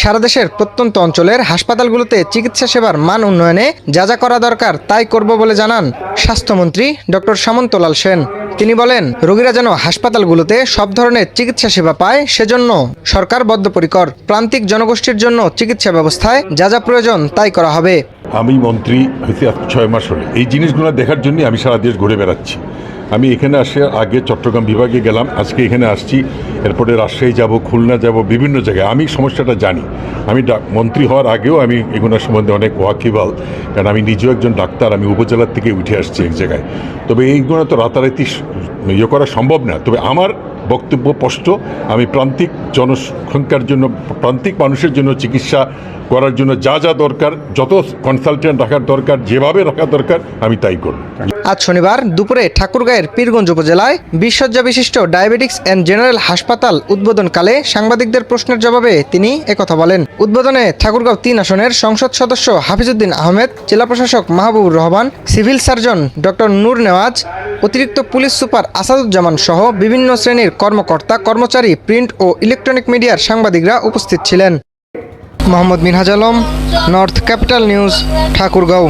সারা দেশের প্রত্যন্ত অঞ্চলের হাসপাতালগুলোতে চিকিৎসা সেবার মান উন্নয়নে যা যা করা দরকার তাই করব বলে জানান স্বাস্থ্যমন্ত্রী ডক্টর সামন্তলাল সেন। তিনি বলেন, রোগীরা যেন হাসপাতালগুলোতে সব ধরনের চিকিৎসা সেবা পায়, সেজন্য সরকার বদ্ধপরিকর। প্রান্তিক জনগোষ্ঠীর জন্য চিকিৎসা ব্যবস্থায় যা যা প্রয়োজন তাই করা হবে। আমি মন্ত্রী হয়েছি ছয় মাস হলে এই জিনিসগুলো দেখার জন্য আমি সারা দেশ ঘুরে বেড়াচ্ছি। আমি এখানে আসার আগে চট্টগ্রাম বিভাগে গেলাম, আজকে এখানে আসছি। এরপরে রাজশাহী যাব, খুলনা যাব, বিভিন্ন জায়গায়। আমি সমস্যাটা জানি। আমি মন্ত্রী হওয়ার আগেও আমি এগুলোর সম্বন্ধে অনেক ওয়াকিবাল কারণ আমি নিজেও একজন ডাক্তার, আমি উপজেলার থেকে উঠে আসছি এক জায়গায়। তবে এইগুলো তো রাতারাতি ইয়ে করা সম্ভব না। তবে আমার বক্তব্য স্পষ্ট। আমি প্রান্তিক জনসংখ্যার জন্য, প্রান্তিক মানুষের জন্য চিকিৎসা করার জন্য যা যা দরকার, যত কনসালটেন্ট রাখার দরকার, যেভাবে রাখা দরকার, আমি তাই করব। আজ শনিবার দুপুরে ঠাকুরগাঁয়ের পীরগঞ্জ উপজেলায় বিশ্বজ্জা বিশিষ্ট ডায়াবেটিক্স অ্যান্ড জেনারেল হাসপাতাল উদ্বোধনকালে সাংবাদিকদের প্রশ্নের জবাবে তিনি একথা বলেন। উদ্বোধনে ঠাকুরগাঁও তিন আসনের সংসদ সদস্য হাফিজউদ্দিন আহমেদ, জেলা প্রশাসক Mahbubur Rahman, civil surgeon doctor Nur Newaz, অতিরিক্ত পুলিশ সুপার আসাদুজ্জামান সহ বিভিন্ন শ্রেণির কর্মকর্তা, কর্মচারী, প্রিন্ট ও ইলেকট্রনিক মিডিয়ার সাংবাদিকরা উপস্থিত ছিলেন। Mohammad Minhaj Alam, north capital news, Thakurgaon.